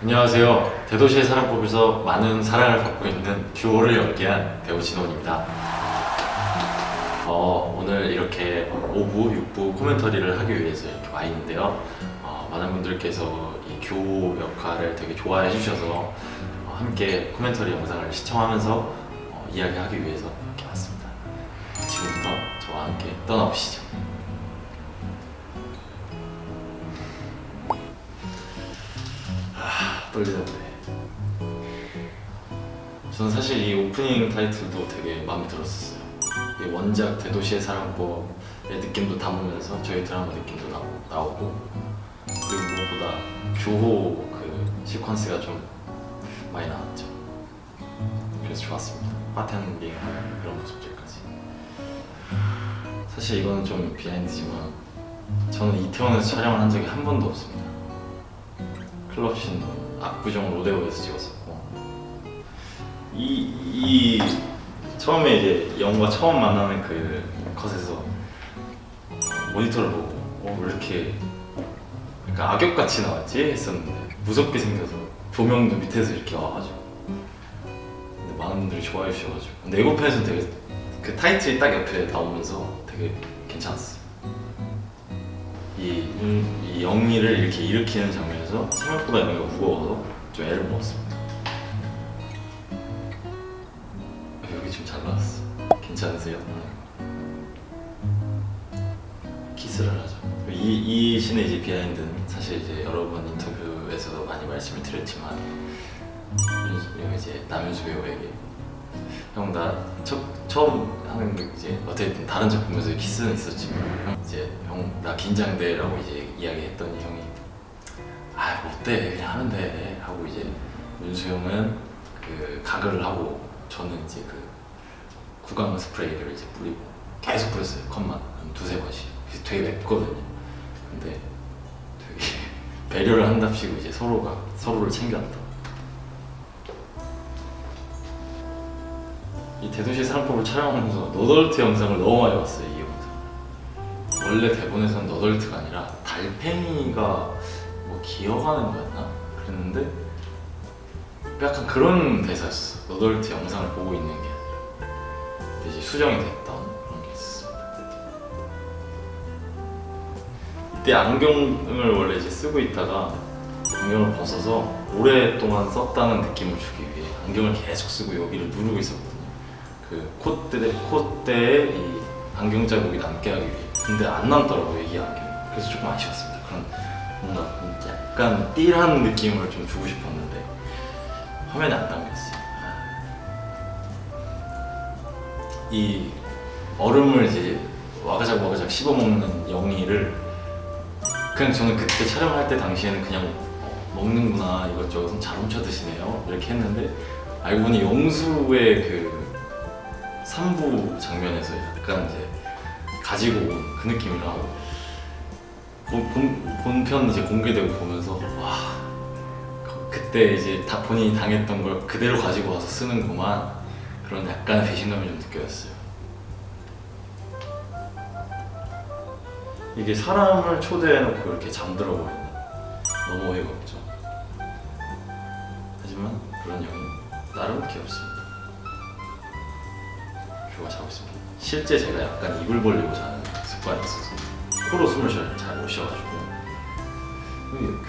안녕하세요. 대도시의 사랑법에서 많은 사랑을 받고 있는 듀오를 연기한 배우 진원입니다. 어, 오늘 이렇게 5부, 6부 코멘터리를 하기 위해서 이렇게 와 있는데요. 어, 많은 분들께서 이 교호 역할을 되게 좋아해 주셔서 어, 함께 코멘터리 영상을 시청하면서 어, 이야기하기 위해서 이렇게 왔습니다. 지금부터 저와 함께 떠나보시죠. 떨리는데. 저는 사실 이 오프닝 타이틀도 되게 마음에 들었었어요. 이 원작 대도시의 사랑법의 느낌도 담으면서 저희 드라마 느낌도 나, 나오고 그리고 무엇보다 교호 그 시퀀스가 좀 많이 나왔죠. 그래서 좋았습니다. 파텐딩하는 그런 모습들까지. 사실 이거는 좀 비하인드지만 저는 이태원에서 촬영을 한 적이 한 번도 없습니다. 클럽 신 압구정 로데오에서 찍었었고. 이, 이 처음에 이제 영과 처음 만나는 그 컷에서 모니터를 보고 어, 왜 이렇게 약간 악역같이 나왔지? 했었는데 무섭게 생겨서 조명도 밑에서 이렇게 와가지고. 근데 많은 분들이 좋아해 주셔가지고. 근데 예고편에서는 되게 그 타이틀이 딱 옆에 나오면서 되게 괜찮았어요. 이, 음, 이 영리를 이렇게 일으키는 장면 에서 생각보다 영리가 무거워서 좀 애를 먹었습니다. 여기 지금 잘 나왔어. 괜찮으세요? 키스를 하죠. 이, 이 신의 이제 비하인드는 사실 이제 여러 번 인터뷰에서도 많이 말씀을 드렸지만 이- 이제 남현수 배우에게 형 나 처음 하는 게 이제 어쨌든 다른 작품에서 키스는 있었지만 형 이제 형 나 긴장돼라고 이제 이야기했더니 형이 아 어때? 그냥 돼 하고 이제 윤수 형은 그 가글을 하고 저는 이제 그 구강 스프레이를 이제 뿌리고 계속 뿌렸어요. 컷만 한 두세 번씩. 되게 맵거든요. 근데 되게 배려를 한답시고 이제 서로가 서로를 챙겼다. 이 대도시 사랑법을 촬영하면서 너덜트 영상을 너무 많이 봤어요 이 영상. 원래 대본에서는 너덜트가 아니라 달팽이가 뭐 기어가는 거였나? 그랬는데 약간 그런 대사였어. 너덜트 영상을 보고 있는 게 아니라. 이제 수정이 됐던 그런 게 있었습니다. 이때 안경을 원래 이제 쓰고 있다가 안경을 벗어서 오랫동안 썼다는 느낌을 주기 위해 안경을 계속 쓰고 여기를 누르고 있었거든요. 그 콧대, 콧대에 이 안경 자국이 남게 하기 위해. 근데 안 남더라고요 이 안경이. 그래서 조금 아쉬웠습니다. 그런 뭔가 약간 띠한 느낌을 좀 주고 싶었는데 화면에 안 담겼어요 이 얼음을 이제 와가작 와가작 씹어먹는 영희를 그냥 저는 그때 촬영할 때 당시에는 그냥 어, 먹는구나 이것저것 잘 훔쳐 드시네요 이렇게 했는데 알고 보니 영수의 그 3부 장면에서 약간 이제 가지고 온 그 느낌이라 본, 본, 본편 이제 공개되고 보면서 와 그- 그때 이제 다 본인이 당했던 걸 그대로 가지고 와서 쓰는구만. 그런 약간의 배신감이 좀 느껴졌어요. 이게 사람을 초대해놓고 이렇게 잠들어 버리니 너무 어이가 없죠. 하지만 그런 영이 나름 귀엽습니다. 큐가 자고 있습니다. 실제 제가 약간 입을 벌리고 자는 습관이 있어서 코로 숨을 잘, 잘못 쉬어가지고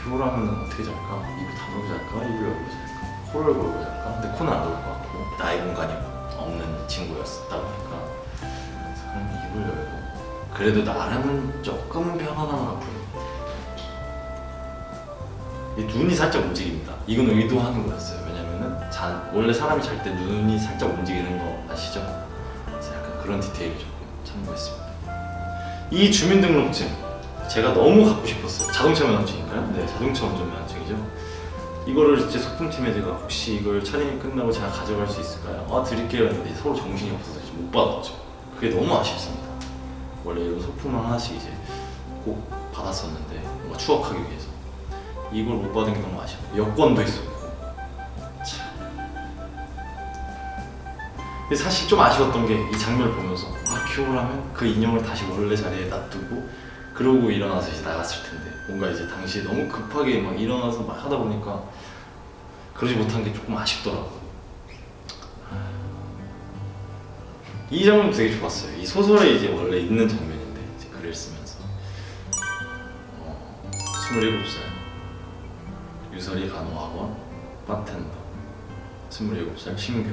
큐라면 어떻게 잘까? 입을 다물고 잘까? 입을 열고 잘까? 코를 걸고 잘까? 근데 코는 안 걸릴 것 같고 나의 공간이 없는 친구였다 보니까 사람이 입을 열고 그래도 나름은 조금 편안함을 보입니다. 이 눈이 살짝 움직입니다. 이건 의도하는 거였어요. 왜냐면은 자, 원래 사람이 잘 때 눈이 살짝 움직이는 거 아시죠? 그래서 약간 그런 디테일을 조금 참고했습니다. 이 주민등록증 제가 너무 갖고 싶었어요. 자동차 면허증인가요? 네, 자동차 운전 면허증이죠. 이거를 제 소품팀에 제가 혹시 이걸 촬영이 끝나고 제가 가져갈 수 있을까요? 아 드릴게요 했는데 서로 정신이 없어서 이제 못 받았죠. 그게 너무 아쉽습니다. 원래 이런 소품을 하나씩 이제 꼭 받았었는데 뭔가 추억하기 위해서 이걸 못 받은 게 너무 아쉬워. 여권도 있었고 참. 근데 사실 좀 아쉬웠던 게 이 장면을 보면서 아 큐어라면 그 인형을 다시 원래 자리에 놔두고 그러고 일어나서 이제 나갔을 텐데 뭔가 이제 당시에 너무 급하게 막 일어나서 막 하다 보니까 그러지 못한 게 조금 아쉽더라고. 이 장면 되게 좋았어요. 이 소설에 이제 원래 있는 장면인데 이제 글을 쓰면서. 어, 27살. 유설이 간호학원 바텐더. 27살 신규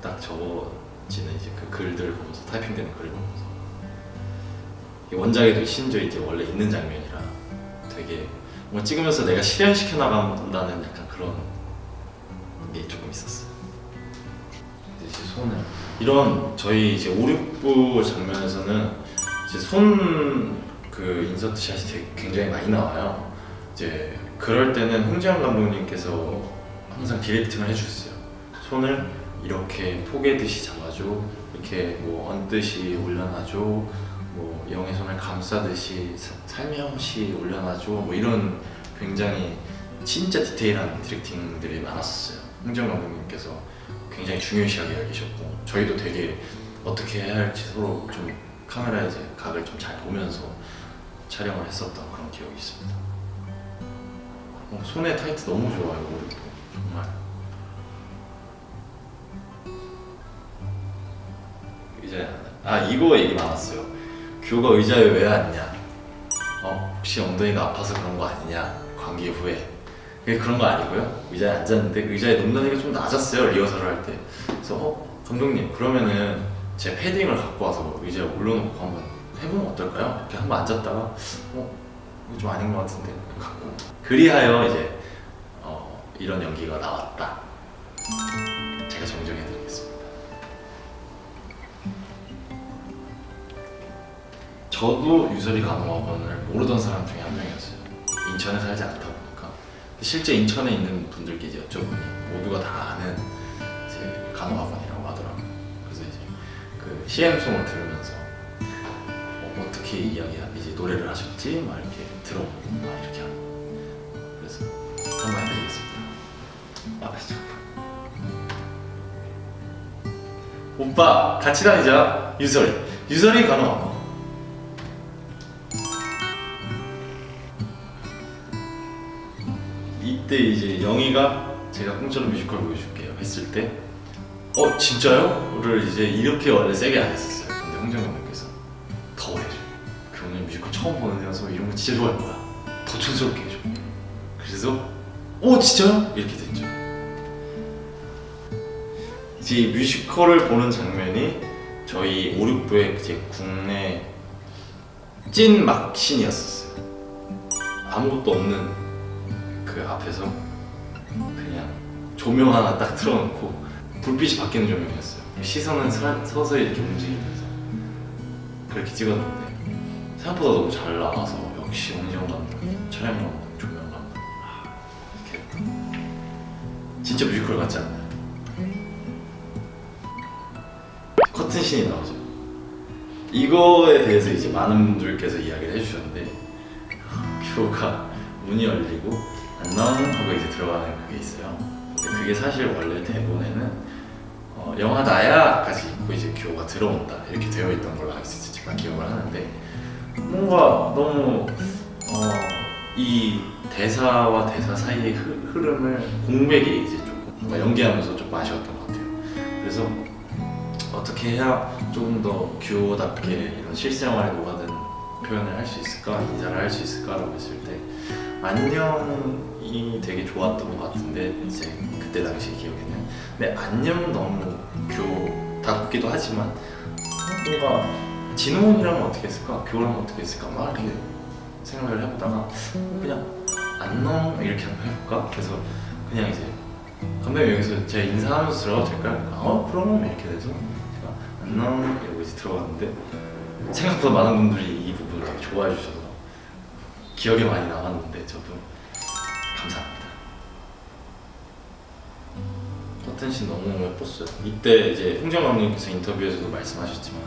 딱 적어 지는 이제 그 글들을 보면서 타이핑되는 글을 보면서 이 원작에도 심지어 이제 원래 있는 장면이라 되게 뭔가 찍으면서 내가 실현시켜 나간다는 약간 그런 게 조금 있었어요. 이제 손을 이런 저희 이제 5, 6부 장면에서는 이제 손 그 인서트 샷이 되게 굉장히 많이 나와요. 이제 그럴 때는 홍재현 감독님께서 항상 디렉팅을 해주셨어요. 손을 이렇게 포개듯이 잡아 줘, 이렇게 뭐 얹듯이 올려놔줘, 뭐 영의 손을 감싸듯이 사- 살며시 올려놔줘, 뭐 이런 굉장히 진짜 디테일한 디렉팅들이 많았었어요. 홍재현 감독님께서 굉장히 중요시하게 여기셨고 저희도 되게 어떻게 해야 할지 서로 좀 카메라의 이제 각을 좀 잘 보면서 촬영을 했었던 그런 기억이 있습니다. 어, 손의 타이트 너무 좋아요, 이제 아 이거 얘기 많았어요. 교가 의자에 왜 앉냐? 어 혹시 엉덩이가 아파서 그런 거 아니냐? 관계 후에 그게 그런 거 아니고요. 의자에 앉았는데 의자에 높낮이가 좀 낮았어요 리허설을 할 때. 그래서 어 감독님 그러면은 제 패딩을 갖고 와서 의자에 올려놓고 한번 해보면 어떨까요? 이렇게 한번 앉았다가 어 이거 좀 아닌 것 같은데 갖고 그리하여 이제 어, 이런 연기가 나왔다. 제가 정정해드리겠습니다. 저도 유설이 간호학원을 모르던 사람 중에 한 명이었어요. 인천에 살지 않다 보니까 실제 인천에 있는 분들께 이제 여쭤보니 모두가 다 아는 이제 간호학원이라고 하더라고요. 그래서 이제 그 CM송을 들으면서 어, 어떻게 이야기 이제 노래를 하셨지? 막 이렇게 들어보고 막 이렇게 하는. 그래서 한번 해드리겠습니다. 아 잠깐. 오빠 같이 다니자 유설이 유설이 간호학원. 이때 이제 영희가 제가 공짜로 뮤지컬 보여줄게요 했을 때 어 진짜요? 를 이제 이렇게 원래 세게 안 했었어요. 근데 홍정 감독께서 더 해줘. 그 오늘 뮤지컬 처음 보는 데라서 이런 거 진짜 좋아할 거야. 더 촌스럽게 해줘. 그래서 어 진짜요? 이렇게 됐죠. 이제 이 뮤지컬을 보는 장면이 저희 5, 6부의 이제 국내 찐 막신이었었어요. 아무것도 없는 그 앞에서 그냥 조명 하나 딱 틀어놓고 불빛이 바뀌는 조명이었어요. 시선은 서, 서서히 이렇게 움직이면서 그렇게 찍었는데 생각보다 너무 잘 나와서 역시 홍지영 감독, 촬영 감독, 조명 감독 아, 이렇게. 진짜 뮤지컬 같지 않나요? 커튼신이 나오죠. 이거에 대해서 이제 많은 분들께서 이야기를 해주셨는데 큐가 문이 열리고 안녕 하고 이제 들어가는 그게 있어요. 근데 그게 사실 원래 대본에는 어, 영화 나야까지 있고 이제 큐가 들어온다 이렇게 되어 있던 걸로 알고. 제가 기억을 하는데 뭔가 너무 어, 이 대사와 대사 사이의 흐, 흐름을 공백이 이제 조금 뭔가 연기하면서 좀 아쉬웠던 것 같아요. 그래서 어떻게 해야 조금 더 큐답게 이런 실생활에 녹아든 표현을 할 수 있을까 인사를 할 수 있을까라고 했을 때 안녕이 되게 좋았던 것 같은데 이제 그때 당시 기억에는. 근데 안녕 너무 교답기도 하지만. 어, 뭔가 진호원이라면 어떻게 했을까? 교랑 어떻게 했을까? 막 이렇게 생각을 해보다가 그냥 안녕 이렇게 한번 해볼까? 그래서 그냥 이제 감독님 여기서 제가 인사하면서 들어가도 될까요? 어 그럼 이렇게 돼서 제가 안녕 이러고 이제 들어갔는데 생각보다 많은 분들이 이 부분을 되게 좋아해 주셔서 기억에 많이 남았는데 저도 감사합니다. 커튼신 너무 예뻤어요. 이때 이제 홍정 감독님께서 인터뷰에서도 말씀하셨지만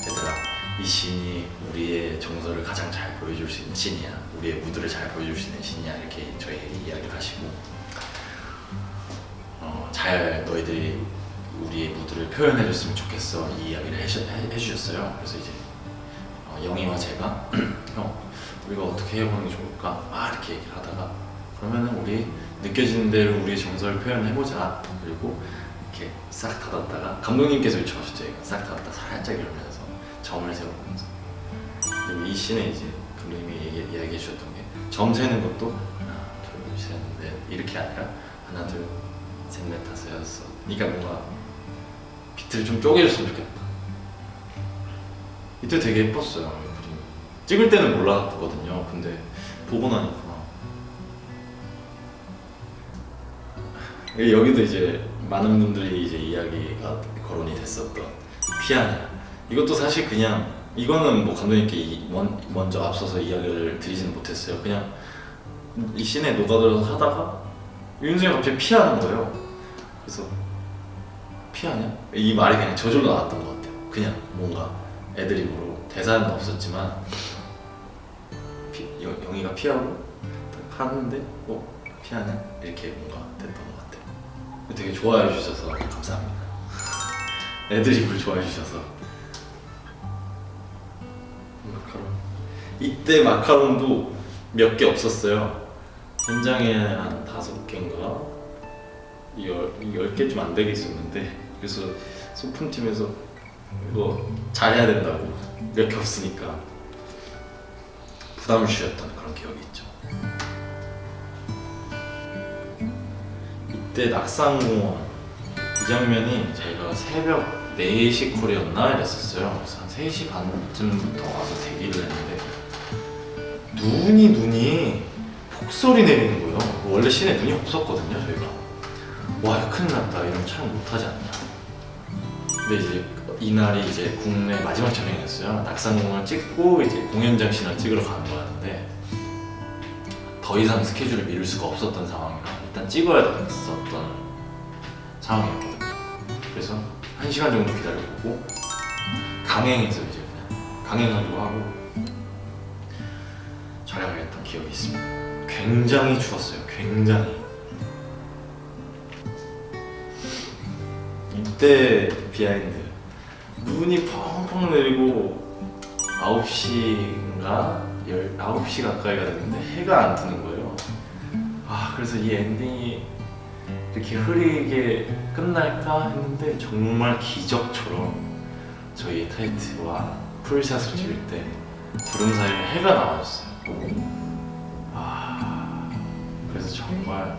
얘들아 이 신이 우리의 정서를 가장 잘 보여줄 수 있는 신이야. 우리의 무드를 잘 보여줄 수 있는 신이야. 이렇게 저희에게 이야기를 하시고 어, 잘 너희들이 우리의 무드를 표현해줬으면 좋겠어 이 이야기를 해주, 해, 해주셨어요. 그래서 이제 어, 영희와 제가 형 우리가 어떻게 해보는 게 좋을까? 막 이렇게 얘기를 하다가 그러면은 우리 느껴지는 대로 우리의 정서를 표현해보자. 그리고 이렇게 싹 닫았다가 감독님께서 요청하셨죠. 싹 닫았다. 살짝 열면서 점을 세워보면서. 이 씬에 이제 감독님이 얘기, 이야기해 주셨던 게 점 세는 것도 하나 둘셋 넷 이렇게 아니라 하나 둘셋넷 다섯 여섯 그러니까 뭔가 비트를 좀 쪼개줬으면 좋겠다. 이때 되게 예뻤어요 찍을 때는 몰랐거든요. 근데 보고 나니까. 여기도 이제 많은 분들이 이제 이야기가 거론이 됐었던 피아노. 이것도 사실 그냥 이거는 뭐 감독님께 먼저 앞서서 이야기를 드리지는 못했어요. 그냥 이 씬에 녹아들어서 하다가 윤수이 갑자기 피하는 거예요. 그래서 피하냐? 이 말이 그냥 저절로 나왔던 것 같아요. 그냥 뭔가 애드립으로 대사는 없었지만 피, 영- 영희가 피하고 딱 하는데 어? 피하냐? 이렇게 뭔가 됐던 것 같아요. 되게 좋아해 주셔서 감사합니다. 애드립을 좋아해 주셔서. 마카롱. 이때 마카롱도 몇 개 없었어요. 현장에 한 다섯 개인가? 열 개쯤 안 되게 있었는데. 그래서 소품팀에서 이거 잘해야 된다고. 몇 개 없으니까 부담을 주셨던 그런 기억이 있죠. 이때 낙상공원 이 장면이 저희가 새벽 4시 콜이었나 이랬었어요. 그래서 한 3시 반쯤부터 와서 대기를 했는데 눈이 눈이 폭설이 내리는 거예요. 원래 시내 눈이 없었거든요 저희가. 와 큰일 났다. 이러면 촬영 못하지 않냐. 근데 이제 이날이 이제 국내 마지막 촬영이었어요. 낙상공원을 찍고 이제 공연장 씬을 찍으러 가는 거였는데 더 이상 스케줄을 미룰 수가 없었던 상황이라 일단 찍어야 됐었던 상황이었거든요. 그래서 한 시간 정도 기다려보고 강행해서 이제 그냥 강행하기로 하고 촬영을 했던 기억이 있습니다. 굉장히 추웠어요. 굉장히. 이때 비하인드 눈이 펑펑 내리고 9시인가? 9시 가까이가 됐는데 해가 안 뜨는 거예요. 아 그래서 이 엔딩이 이렇게 흐리게 끝날까 했는데 정말 기적처럼 저희 타이트와 풀샷을 찍을 때 구름 사이에 해가 나왔어요. 아 그래서 정말